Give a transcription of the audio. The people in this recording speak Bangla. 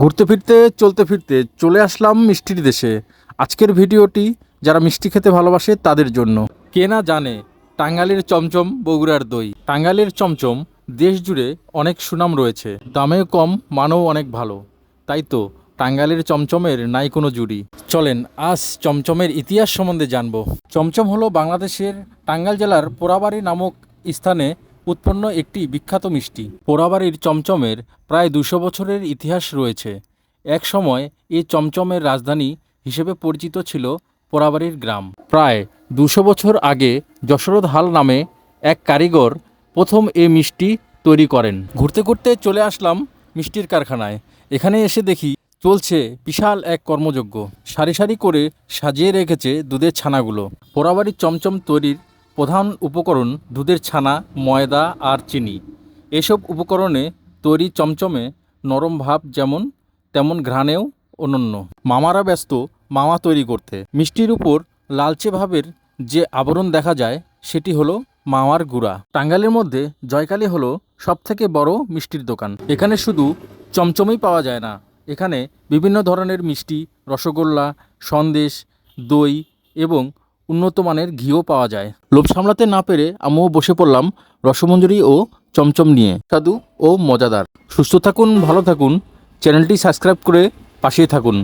ঘুরতে ফিরতে, চলতে ফিরতে চলে আসলাম মিষ্টির দেশে। আজকের ভিডিওটি যারা মিষ্টি খেতে ভালোবাসে তাদের জন্য। কে না জানে টাঙ্গালের চমচম বগুড়ার দই। টাঙ্গালের চমচম দেশ জুড়ে অনেক সুনাম রয়েছে। দামেও কম, মানও অনেক ভালো। তাই তো টাঙ্গালের চমচমের নাই কোনো জুড়ি। চলেন, আজ চমচমের ইতিহাস সম্বন্ধে জানব। চমচম হলো বাংলাদেশের টাঙ্গাল জেলার পোড়াবাড়ি নামক স্থানে উৎপন্ন একটি বিখ্যাত মিষ্টি। পোড়াবাড়ির চমচমের প্রায় দুশো বছরের ইতিহাস রয়েছে। এক সময় এই চমচমের রাজধানী হিসেবে পরিচিত ছিল পোড়াবাড়ির গ্রাম। প্রায় দুশো বছর আগে যশোরথ হাল নামে এক কারিগর প্রথম এ মিষ্টি তৈরি করেন। ঘুরতে ঘুরতে চলে আসলাম মিষ্টির কারখানায়। এখানে এসে দেখি চলছে বিশাল এক কর্মযজ্ঞ। সারি সারি করে সাজিয়ে রেখেছে দুধের ছানাগুলো। পোড়াবাড়ির চমচম তৈরির প্রধান উপকরণ দুধের ছানা, ময়দা আর চিনি। এসব উপকরণে তৈরি চমচমে নরম ভাব যেমন, তেমন ঘ্রাণেও অনন্য। মামারা ব্যস্ত, মামা তৈরি করতে। মিষ্টির উপর লালচে ভাবের যে আবরণ দেখা যায়, সেটি হলো মামার গুড়া। টাঙ্গাইলের মধ্যে জয়কালী হলো সবথেকে বড় মিষ্টির দোকান। এখানে শুধু চমচমই পাওয়া যায় না। এখানে বিভিন্ন ধরনের মিষ্টি, রসগোল্লা, সন্দেশ, দই এবং উন্নত মানের ঘিও পাওয়া যায়। লোভ সামলাতে না পেরে আমিও বসে পড়লাম রসমঞ্জুরি ও চমচম নিয়ে। সাধু ও মজাদার। সুস্থ থাকুন, ভালো থাকুন। চ্যানেলটি সাবস্ক্রাইব করে পাশে থাকুন।